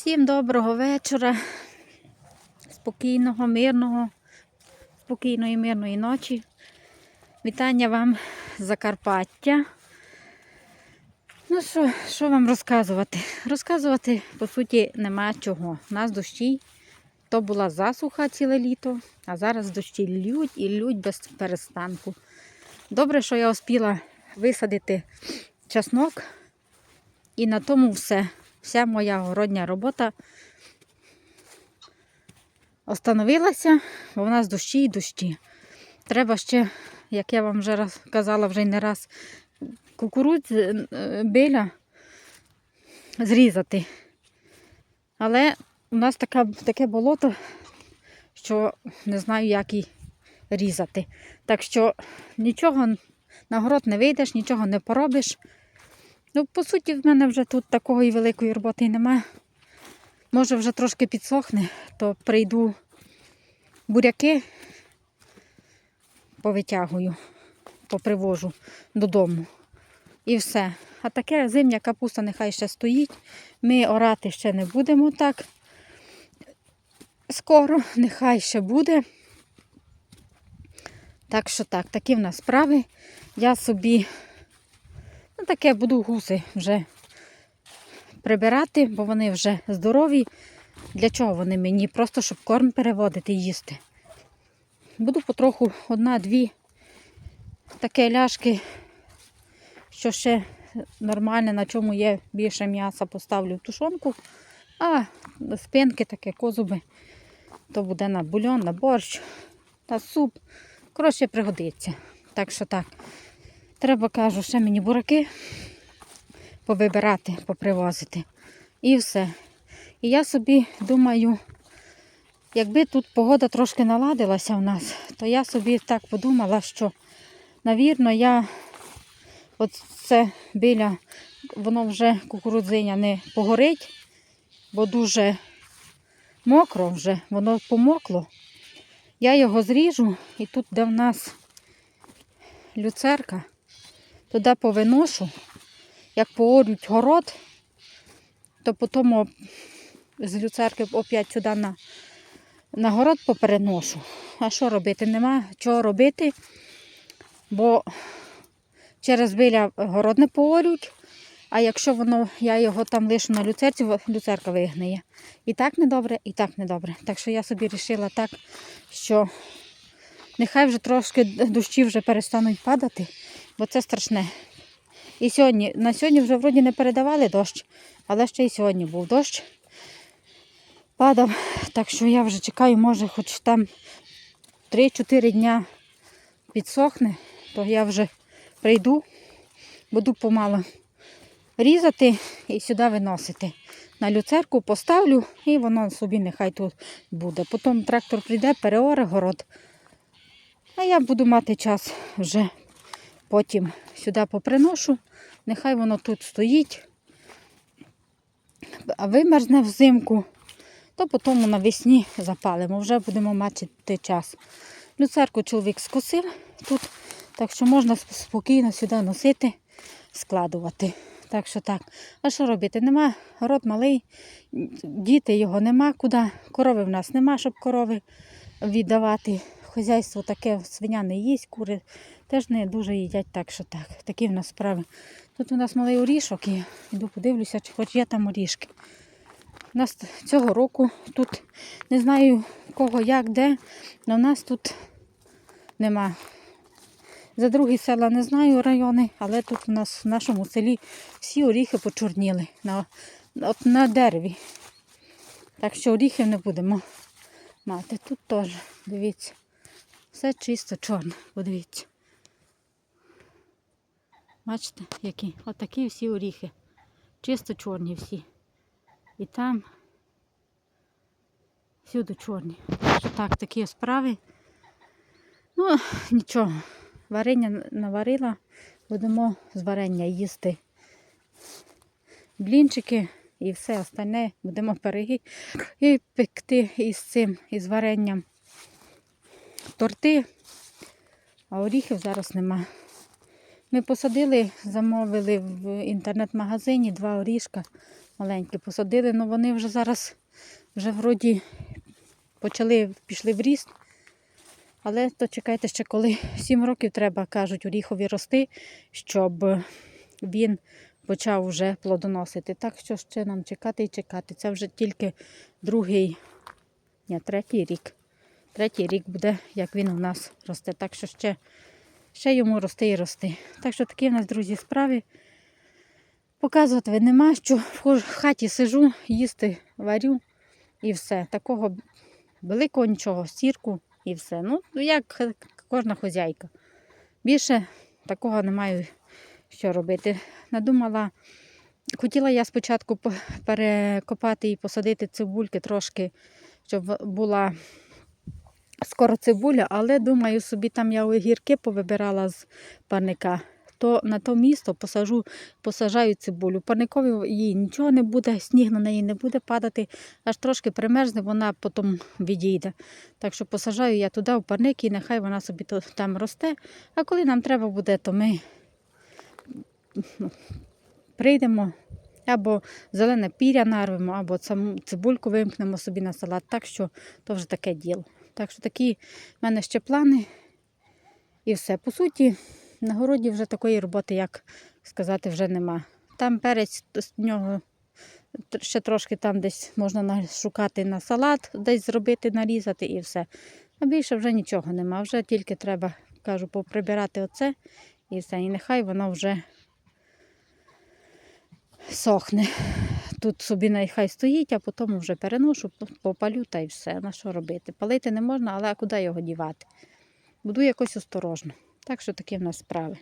Всім доброго вечора, спокійного, мирного, спокійної, мирної ночі. Вітання вам з Закарпаття. Ну що, що вам розказувати? Розказувати, по суті, нема чого. У нас дощі. То була засуха ціле літо, а зараз дощі лють і лють без перестанку. Добре, що я успіла висадити часнок, і на тому все. Вся моя городня робота остановилася, бо в нас дощі і дощі. Треба ще, як я вам вже раз казала вже й не раз, кукурудз е, биля зрізати. Але у нас така, таке болото, що не знаю, як її різати. Так що нічого на город не вийдеш, нічого не поробиш. Ну, по суті, в мене вже тут такої великої роботи немає. Може, вже трошки підсохне, то прийду буряки, повитягую, попривожу додому. І все. А таке зимня капуста нехай ще стоїть. Ми орати ще не будемо так. Скоро, нехай ще буде. Так що так, такі в нас справи. Я собі таке буду гуси вже прибирати, бо вони вже здорові. Для чого вони мені? Просто щоб корм переводити і їсти. Буду потроху одна-дві таке ляшки, що ще нормальне, на чому є більше м'яса, поставлю в тушонку. А спинки таке, козуби, то буде на бульон, на борщ, на суп. Коротше, пригодиться. Так що так. Треба, кажу, ще мені бураки повибирати, попривозити. І все. І я собі думаю, якби тут погода трошки наладилася у нас, то я собі так подумала, що, навірно, я от біля, воно вже кукурудзиня не погорить, бо дуже мокро вже, воно помокло. Я його зріжу і тут, де в нас люцерка, туди повиношу, як поорють город, то потім з люцерки опять сюди на, на город попереношу. А що робити? Нема чого робити, бо через біля город не поорють, а якщо воно, я його там лишу на люцерці, люцерка вигниє. І так недобре, і так недобре. Так що я собі вирішила так, що нехай вже трошки дощі вже перестануть падати бо це страшне. І сьогодні, на сьогодні вже вроді не передавали дощ, але ще і сьогодні був дощ. Падав, так що я вже чекаю, може хоч там 3-4 дня підсохне, то я вже прийду, буду помало різати і сюди виносити. На люцерку поставлю і воно собі нехай тут буде. Потім трактор прийде, переоре город. А я буду мати час вже Потім сюди поприношу, нехай воно тут стоїть, а вимерзне взимку, то потім навесні запалимо, вже будемо мати час. Люцерку чоловік скосив тут, так що можна спокійно сюди носити, складувати. Так що так. А що робити? Нема, город малий, діти його нема куди, корови в нас нема, щоб корови віддавати. Хозяйство таке, свиня не їсть, кури теж не дуже їдять, так що так. Такі в нас справи. Тут у нас малий орішок і йду подивлюся, чи хоч є там орішки. У нас цього року тут не знаю кого, як, де, але в нас тут нема. За другі села не знаю райони, але тут у нас в нашому селі всі оріхи почорніли на, от на дереві. Так що оріхів не будемо мати. Тут теж, дивіться, все чисто чорне, подивіться. Бачите, які? Отакі всі оріхи. Чисто чорні всі. І там всюди чорні. Що так, такі справи. Ну, нічого. Варення наварила, будемо з варення їсти. Блінчики і все остальне будемо пироги і пекти із цим, із варенням торти, а оріхів зараз нема. Ми посадили, замовили в інтернет-магазині два орішка. маленькі посадили, але вони вже зараз вже вроді почали, пішли в ріст. Але то чекайте ще коли 7 років треба, кажуть, оріхові рости, щоб він почав вже плодоносити. Так що ще нам чекати і чекати. Це вже тільки другий, ні, третій рік. Третій рік буде, як він у нас росте. Так що ще, ще йому рости і рости. Так що такі в нас, друзі, справи. Показувати нема, що в хаті сижу, їсти варю і все. Такого великого нічого, сірку і все. Ну, як кожна хозяйка. Більше такого не маю що робити. Надумала, хотіла я спочатку по- перекопати і посадити цибульки трошки, щоб була скоро цибуля, але думаю, собі там я огірки повибирала з парника. То на то місто посажу, посажаю цибулю. Парникові їй нічого не буде, сніг на неї не буде падати, аж трошки примерзне, вона потім відійде. Так що посажаю я туди в парник і нехай вона собі там росте. А коли нам треба буде, то ми ну, прийдемо або зелене піря нарвемо, або цибульку вимкнемо собі на салат. Так що то вже таке діло. Так що такі в мене ще плани. І все. По суті, на городі вже такої роботи, як сказати, вже нема. Там перець з нього ще трошки там десь можна нашукати на салат, десь зробити, нарізати і все. А більше вже нічого нема. Вже тільки треба, кажу, поприбирати оце і все. І нехай воно вже сохне. Тут собі нехай стоїть, а потім вже переношу, попалю та й все. На що робити? Палити не можна, але куди його дівати? Буду якось осторожно. Так що такі в нас справи.